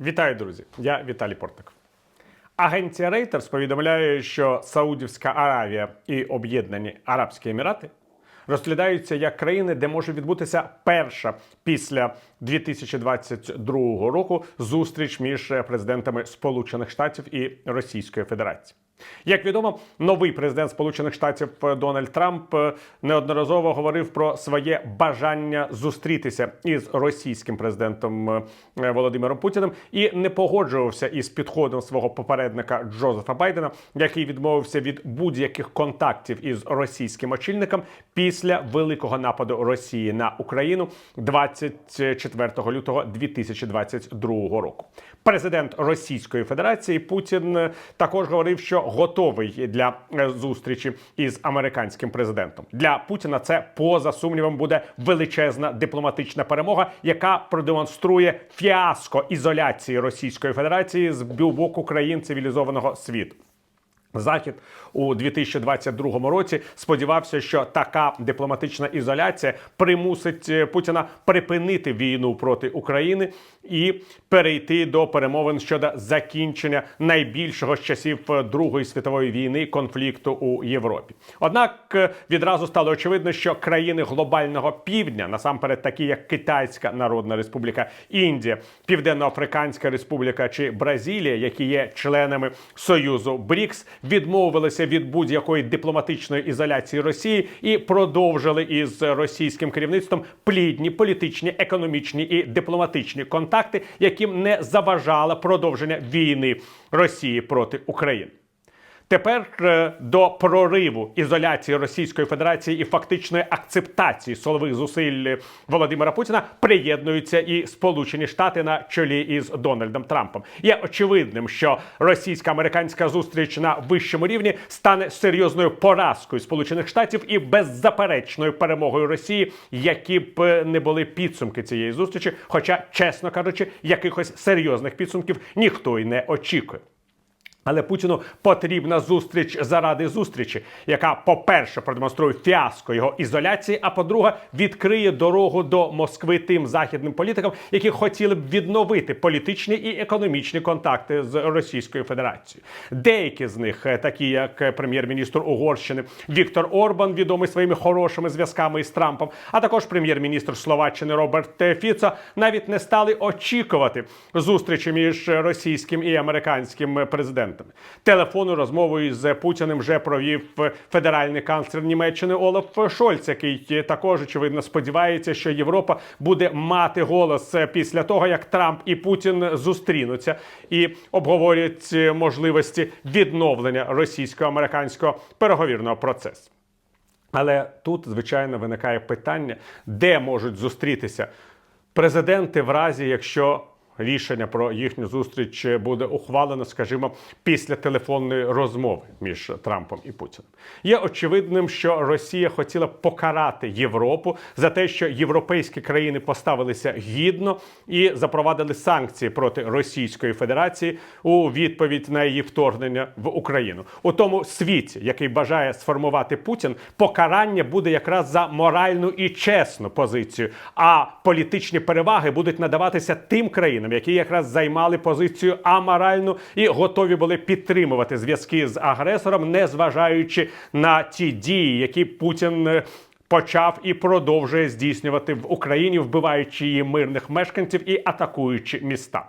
Вітаю, друзі! Я Віталій Портник. Агенція Reuters повідомляє, що Саудівська Аравія і Об'єднані Арабські Емірати розглядаються як країни, де може відбутися перша після 2022 року зустріч між президентами Сполучених Штатів і Російської Федерації. Як відомо, новий президент Сполучених Штатів Дональд Трамп е, неодноразово говорив про своє бажання зустрітися із російським президентом е, Володимиром Путіним і не погоджувався із підходом свого попередника Джозефа Байдена, який відмовився від будь-яких контактів із російським очільником після великого нападу Росії на Україну 24 лютого 2022 року. Президент Російської Федерації Путін е, також говорив, що готовий для е, зустрічі із американським президентом. Для Путіна це поза сумнівом буде величезна дипломатична перемога, яка продемонструє фіаско ізоляції Російської Федерації з боку країн цивілізованого світу. Захід у 2022 році сподівався, що така дипломатична ізоляція примусить е, Путіна припинити війну проти України і перейти до перемовин щодо закінчення найбільшого з часів е, Другої світової війни конфлікту у Європі. Однак е, відразу стало очевидно, що країни глобального півдня, насамперед такі як Китайська Народна Республіка, Індія, Південно-Африканська Республіка чи Бразилія, які є членами Союзу БРІКС, відмовилися від будь-якої дипломатичної ізоляції Росії і продовжили із російським керівництвом плідні політичні, економічні і дипломатичні контакти, яким не заважало продовження війни Росії проти України. Тепер е, до прориву ізоляції Російської Федерації і фактичної акцептації силових зусиль Володимира Путіна приєднуються і Сполучені Штати на чолі із Дональдом Трампом. Є очевидним, що російсько-американська зустріч на вищому рівні стане серйозною поразкою Сполучених Штатів і беззаперечною перемогою Росії, які б е, не були підсумки цієї зустрічі. Хоча, чесно кажучи, якихось серйозних підсумків ніхто й не очікує. Але Путіну потрібна зустріч заради зустрічі, яка, по-перше, продемонструє фіаско його ізоляції, а по-друге, відкриє дорогу до Москви тим західним політикам, які хотіли б відновити політичні і економічні контакти з Російською Федерацією. Деякі з них, е, такі як е, прем'єр-міністр Угорщини Віктор Орбан, відомий своїми хорошими зв'язками із Трампом, а також прем'єр-міністр Словаччини Роберт Фіцо, навіть не стали очікувати зустрічі між російським і американським президентом. Телефонну розмову із Путіним вже провів федеральний канцлер Німеччини Олаф Шольц, який також очевидно сподівається, що Європа буде мати голос після того, як Трамп і Путін зустрінуться і обговорять можливості відновлення російсько-американського переговірного процесу. Але тут, звичайно, виникає питання, де можуть зустрітися президенти в разі, якщо рішення про їхню зустріч буде ухвалено, скажімо, після телефонної розмови між Трампом і Путіним. Є очевидним, що Росія хотіла покарати Європу за те, що європейські країни поставилися гідно і запровадили санкції проти Російської Федерації у відповідь на її вторгнення в Україну. У тому світі, який бажає сформувати Путін, покарання буде якраз за моральну і чесну позицію, а політичні переваги будуть надаватися тим країнам, які якраз займали позицію аморальну і готові були підтримувати зв'язки з агресором, не зважаючи на ті дії, які Путін. е, Почав і продовжує здійснювати в Україні, вбиваючи її мирних мешканців і атакуючи міста.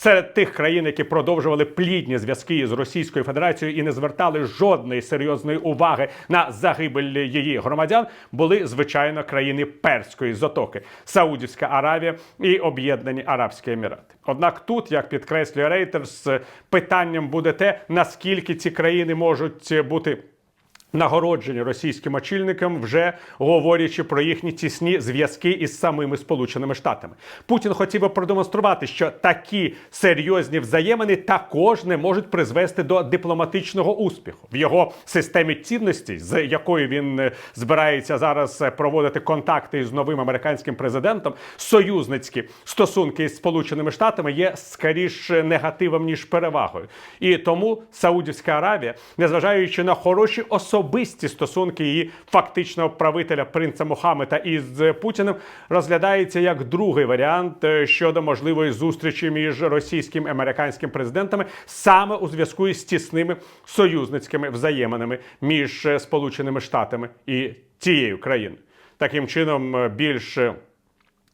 Серед тих країн, які продовжували плідні зв'язки з Російською Федерацією і не звертали жодної серйозної уваги на загибель її громадян, були звичайно країни Перської затоки, Саудівська Аравія і Об'єднані Арабські Емірати. Однак тут, як підкреслює Reuters, питанням буде те, наскільки ці країни можуть бути. Нагороджені російським очільникам, вже говорячи про їхні тісні зв'язки із самими Сполученими Штатами. Путін хотів би продемонструвати, що такі серйозні взаємини також не можуть призвести до дипломатичного успіху в його системі цінностей, з якою він е, збирається зараз е, проводити контакти з новим американським президентом. Союзницькі стосунки із Сполученими Штатами є скоріше негативом ніж перевагою. І тому Саудівська Аравія, незважаючи на хороші особи особисті стосунки її фактичного правителя принца Мохаммеда із Путіним розглядається як другий варіант е, щодо можливої зустрічі між російським і американським президентами саме у зв'язку із тісними союзницькими взаєминами між е, Сполученими Штатами і цією країною. Таким чином, більше е,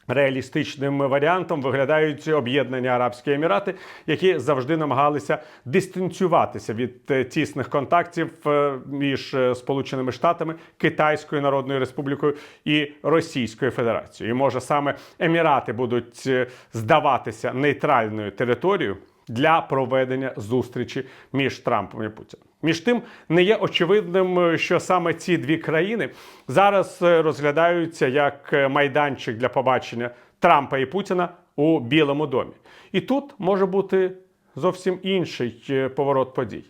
Реалістичним варіантом виглядають об'єднані Арабські Емірати, які завжди намагалися дистанціюватися від е, тісних контактів е, між е, Сполученими Штатами, Китайською Народною Республікою і Російською Федерацією. І може саме Емірати будуть здаватися нейтральною територією для проведення зустрічі між Трампом і Путіним. Між тим не є очевидним, е, що саме ці дві країни зараз е, розглядаються як е, майданчик для побачення Трампа і Путіна у Білому домі. І тут може бути зовсім інший поворот подій.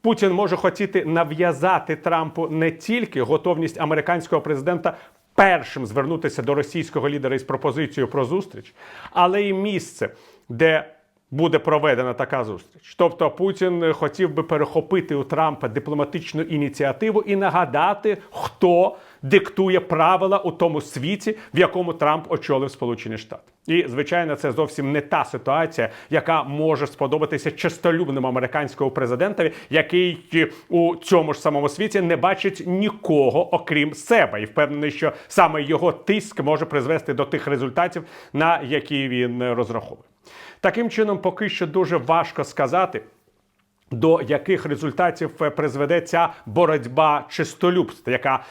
Путін може хотіти нав'язати Трампу не тільки готовність американського президента першим звернутися до російського лідера із пропозицією про зустріч, але й місце, де буде проведена така зустріч. Тобто Путін хотів би перехопити у Трампа дипломатичну ініціативу і нагадати, хто диктує правила у тому світі, в якому Трамп очолив Сполучені Штати. І звичайно, це зовсім не та ситуація, яка може сподобатися чистолюбному американському президентові, який е, у цьому ж самому світі не бачить нікого окрім себе, і впевнений, що саме його тиск може призвести до тих результатів, на які він е, розраховує. Таким чином, поки що дуже важко сказати. До яких результатів е, призведе ця боротьба чистолюбства, яка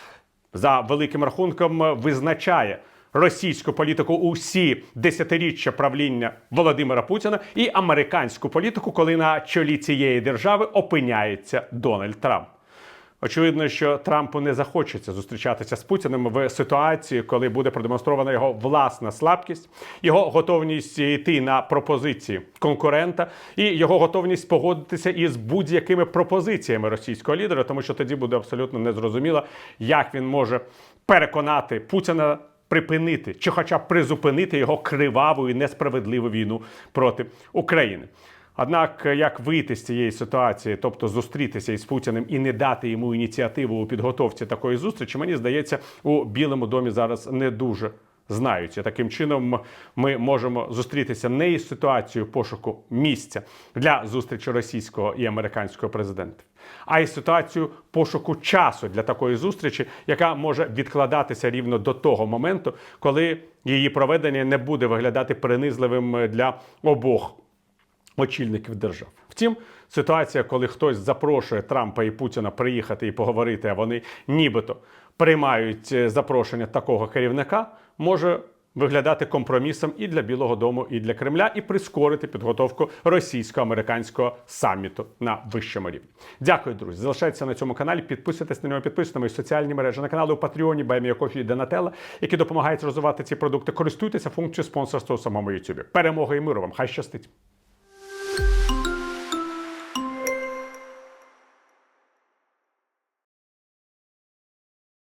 за великим рахунком визначає російську політику усі десятиріччя правління Володимира Путіна і американську політику, коли на чолі цієї держави опиняється Дональд Трамп. Очевидно, що Трампу не захочеться зустрічатися з Путіним в ситуації, коли буде продемонстрована його власна слабкість, його готовність йти на пропозиції конкурента і його готовність погодитися із будь-якими пропозиціями російського лідера, тому що тоді буде абсолютно незрозуміло, як він може переконати Путіна. Припинити чи, хоча б призупинити його криваву і несправедливу війну проти України. Однак, як вийти з цієї ситуації, тобто зустрітися із Путіним і не дати йому ініціативу у підготовці такої зустрічі, мені здається, у Білому домі зараз не дуже знають. І таким чином ми можемо зустрітися не із ситуацією пошуку місця для зустрічі російського і американського президентів, а із ситуацією пошуку часу для такої зустрічі, яка може відкладатися рівно до того моменту, коли її проведення не буде виглядати принизливим для обох очільників держав. Втім, ситуація, коли хтось запрошує Трампа і Путіна приїхати і поговорити, а вони нібито приймають е, запрошення такого керівника, може виглядати компромісом і для Білого Дому, і для Кремля, і прискорити підготовку російсько-американського саміту на вищому рівні. Дякую, друзі. Залишайтеся на цьому каналі. Підписуйтесь на нього, підписуйтесь на мої соціальні мережі на канали у Патреоні, Байміякофі і Донателла, які допомагають розвивати ці продукти. Користуйтеся функцією спонсорства у самому YouTube. Перемоги і миру вам! Хай щастить!